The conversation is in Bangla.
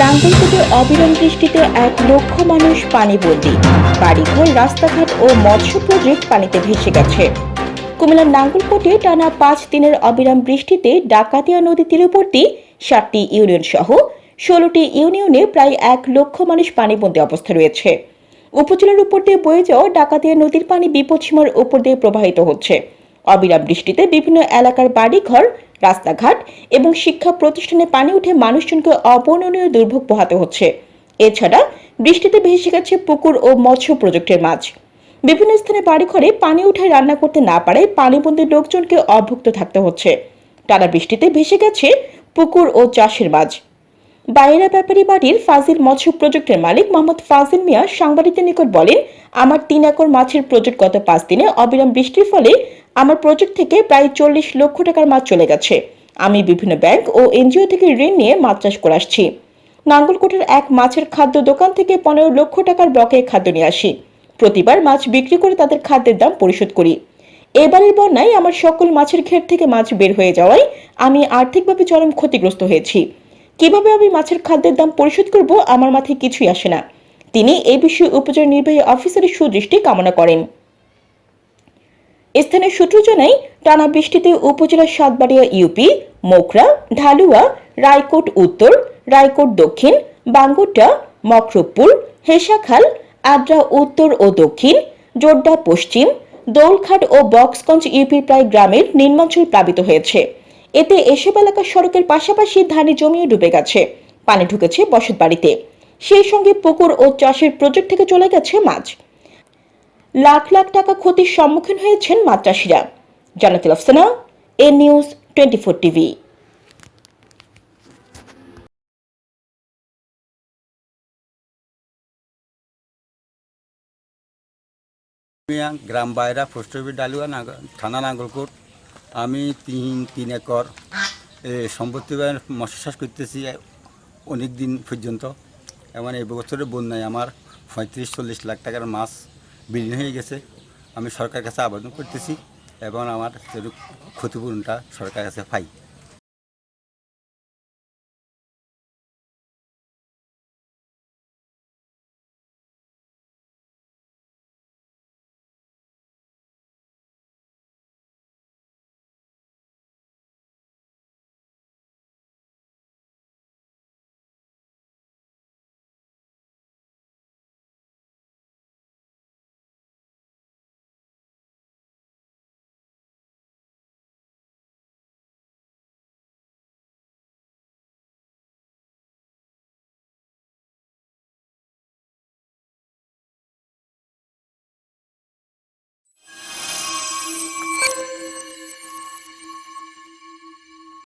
নাঙ্গলকোটে অবিরাম বৃষ্টিতে এক লক্ষ মানুষ পানি পানিবন্দী। বাড়িঘর, রাস্তাঘাট ও মৎস্য প্রজেক্ট পানিতে ভেসে গেছে। কুমিল্লার নাঙ্গলকোটে টানা পাঁচ দিনের অবিরাম বৃষ্টিতে ডাকাতিয়া নদী তীরবর্তী সাতটি ইউনিয়ন সহ ষোলোটি ইউনিয়নে প্রায় এক লক্ষ মানুষ পানিবন্দী অবস্থায় রয়েছে। উপজেলার উপর দিয়ে বয়ে যাওয়া ডাকাতিয়া নদীর পানি বিপদসীমার উপর দিয়ে প্রবাহিত হচ্ছে। অবিরাম বৃষ্টিতে বিভিন্ন এলাকার বাড়িঘর, রাস্তাঘাট এবং শিক্ষা প্রতিষ্ঠানে পানি উঠে মানুষজনকে অবর্ণনীয় দুর্ভোগ পোহাতে হচ্ছে। এছাড়া বৃষ্টিতে ভেসে গেছে পুকুর ও মৎস্য প্রজেক্টের মাছ। বিভিন্ন স্থানে বাড়িঘরে পানি উঠে রান্না করতে না পারায় পানিবন্দী লোকজনকে অভুক্ত থাকতে হচ্ছে। টানা বৃষ্টিতে ভেসে গেছে পুকুর ও চাষের মাছ। বাইরা ব্যাপারী বাড়ির ফাজিল মৎস্য প্রজেক্টের মালিক মোহাম্মদ ফাজিল মিয়া সাংবাদিকদের নিকট বলেন, আমার তিন একর মাছের প্রজেক্ট গত পাঁচ দিনে অবিরাম বৃষ্টির ফলে আমার প্রজেক্ট থেকে প্রায় চল্লিশ লক্ষ টাকার মাছ চলে গেছে। আমি বিভিন্ন ব্যাংক ও এনজিও থেকে ঋণ নিয়ে মাছ চাষ করে আসছি। নাঙ্গলকোটের এক মাছের খাদ্য দোকান থেকে পনেরো লক্ষ টাকার বকেয়া খাদ্য নিয়ে আসি। প্রতিবার মাছ বিক্রি করে তাদের খাদ্যের দাম পরিশোধ করি। এবারের বন্যায় আমার সকল মাছের ঘের থেকে মাছ বের হয়ে যাওয়ায় আমি আর্থিকভাবে চরম ক্ষতিগ্রস্ত হয়েছি। কীভাবে আমি মাছের খাদ্যের দাম পরিশোধ করব আমার মাথায় কিছুই আসে না। তিনি এই বিষয়ে উপজেলা নির্বাহী অফিসারের সুদৃষ্টি কামনা করেন। স্থানীয় সূত্র জানায়, টানা বৃষ্টিতে উপজেলার সাতবাড়িয়া ইউপি মোকরা ঢালুয়া, রায়কোট উত্তর, রায়কোট দক্ষিণ বাঙ্গুটা মকরবপুর, হেসাখাল, আদ্রা উত্তর ও দক্ষিণ জোড্ডা পশ্চিম দৌলঘাট ও বক্সগঞ্জ ইউপির প্রায় গ্রামের নিম্নাঞ্চল প্লাবিত হয়েছে। এতে এসব এলাকার সড়কের পাশাপাশি ধানি জমিও ডুবে গেছে। পানি ঢুকেছে বসত বাড়িতে সেই সঙ্গে পুকুর ও চাষের প্রজেক্ট থেকে চলে গেছে মাছ। লাখ লাখ টাকা ক্ষতির সম্মুখীন হয়েছেন মাছ চাষিরা Afsana A news twenty four TV. গ্রাম বাইরা পোস্ট অফিস ডালুয়া থানা নাঙ্গলকোট আমি তিন তিন একর। সম্পত্তি মৎস্য চাষ করতেছি অনেক দিন পর্যন্ত। এবং এই বছরের বন্যায় আমার পঁয়ত্রিশ চল্লিশ লাখ টাকার মাছ বিলীন হয়ে গেছে। আমি সরকার কাছে আবেদন করতেছি এবং আমার ক্ষতিপূরণটা সরকার কাছে পাই।